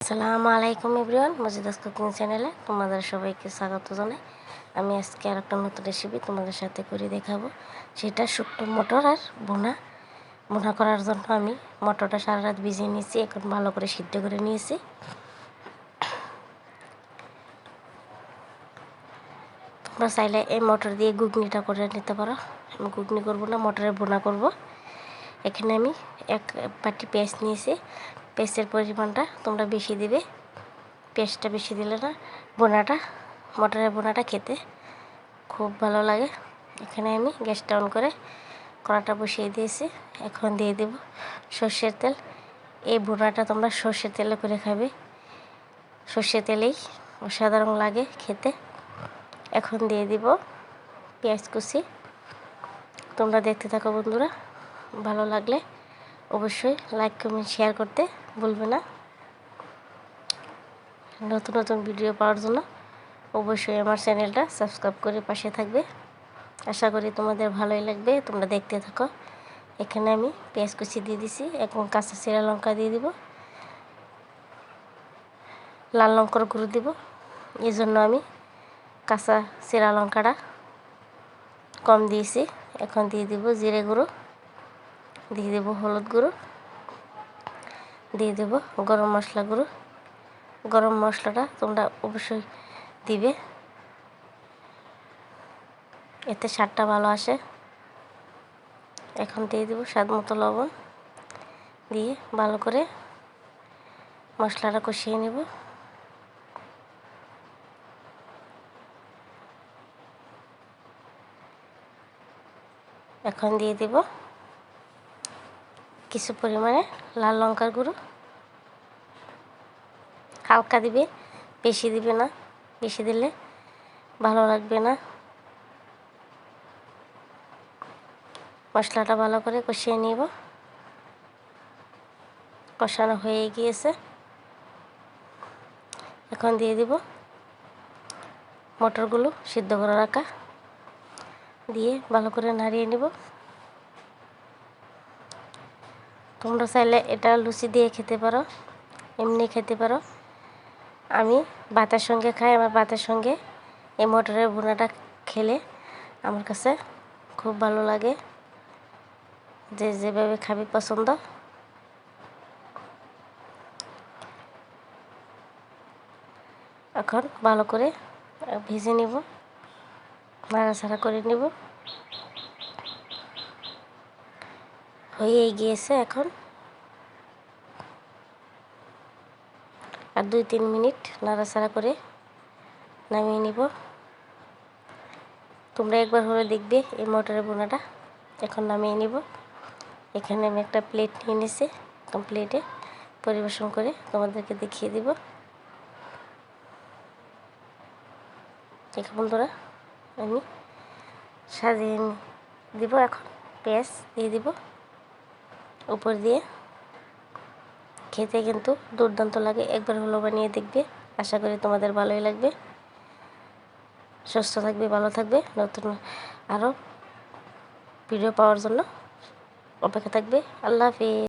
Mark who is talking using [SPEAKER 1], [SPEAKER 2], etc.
[SPEAKER 1] আসসালামু আলাইকুম everyone মজিদাস cooking চ্যানেলে তোমাদের সবাইকে স্বাগত জানাই। আমি আজকে আর একটা নতুন রেসিপি তোমাদের সাথে করে দেখাবো। সেটা শুকনো মটর আর বোনা বোনা করার জন্য আমি মটরটা সারা রাত ভিজিয়ে নিয়েছি, এখন ভালো করে সিদ্ধ করে নিয়েছি। তোমরা চাইলে এই মটর দিয়ে ঘুগনিটা করে নিতে পারো। আমি ঘুগনি করব না, মটরের বোনা করব। এখানে আমি এক পাটি পেঁয়াজ নিয়েছি। পেস্টের পরিমাণটা তোমরা বেশি দিবে। পেস্টটা বেশি দিলে না বোনাটা, মটরের বোনাটা খেতে খুব ভালো লাগে। এখানে আমি গ্যাসটা অন করে কড়াটা বসিয়ে দিয়েছি। এখন দিয়ে দেব সর্ষের তেল। এই বোনাটা তোমরা সর্ষের তেলে করে খাবে। সর্ষের তেলেই অসাধারণ লাগে খেতে। এখন দিয়ে দিব পেঁয়াজ কুচি। তোমরা দেখতে থাকো বন্ধুরা, ভালো লাগলে। অবশ্যই লাইক কমেন্ট শেয়ার করতে ভুলবে না। নতুন নতুন ভিডিও পাওয়ার জন্য অবশ্যই আমার চ্যানেলটা সাবস্ক্রাইব করে পাশে থাকবে। আশা করি তোমাদের ভালোই লাগবে, তোমরা দেখতে থাকো। এখানে আমি পেঁয়াজ কুচি দিয়ে দিছি, এখন কাঁচা চিরা লঙ্কা দিয়ে দিব। লাল লঙ্কার গুঁড়ো দিব এই জন্য আমি কাঁচা চিরা লঙ্কাটা কম দিয়েছি। এখন দিয়ে দিব জিরে গুঁড়ো। দিয়ে দেবো হলুদ গুঁড়ো। দিয়ে দেব গরম মশলা গুঁড়ো। গরম মশলাটা তোমরা অবশ্যই দিবে। এতে স্বাদটা ভালো আসে। এখন দিয়ে দেবো স্বাদ মতো লবণ। দিয়ে ভালো করে মশলাটা কষিয়ে নেব। এখন দিয়ে দেব কিছু পরিমাণে লাল লঙ্কার গুঁড়ো। হালকা দিবে, বেশি দিবে না, বেশি দিলে ভালো লাগবে না। মশলাটা ভালো করে কষিয়ে নিব। কষানো হয়ে গিয়েছে। এখন দিয়ে দিব মটরগুলো সিদ্ধ করে রাখা দিয়ে ভালো করে নাড়িয়ে নিব। তোমরা চাইলে এটা লুচি দিয়ে খেতে পারো, এমনি খেতে পারো। আমি ভাতের সঙ্গে খাই, আমার ভাতের সঙ্গে এই মটরের বোনাটা খেলে আমার কাছে খুব ভালো লাগে। যে যেভাবে খাবি পছন্দ। এখন ভালো করে ভেজে নিব, নাড়াচাড়া করে নিব। হয়ে গিয়েছে এখন। আর দুই তিন মিনিট নাড়াচাড়া করে নামিয়ে নিব। তোমরা একবার হলে দেখবে এই মটরের বোনাটা। এখন নামিয়ে নিব। এখানে আমি একটা প্লেট নিয়ে নিছি প্লেটে পরিবেশন করে তোমাদেরকে দেখিয়ে দিব। ঠিক বন্ধুরা, আমি সাজিয়ে দিব এখন, পেঁয়াজ দিয়ে দিব। উপর দিয়ে। খেতে কিন্তু দুর্দান্ত লাগে। একবার হলো বানিয়ে দেখবে। আশা করি তোমাদের ভালোই লাগবে। সুস্থ থাকবে, ভালো থাকবে। নতুন আরও ভিডিও পাওয়ার জন্য অপেক্ষা থাকবে। আল্লাহ হাফিজ।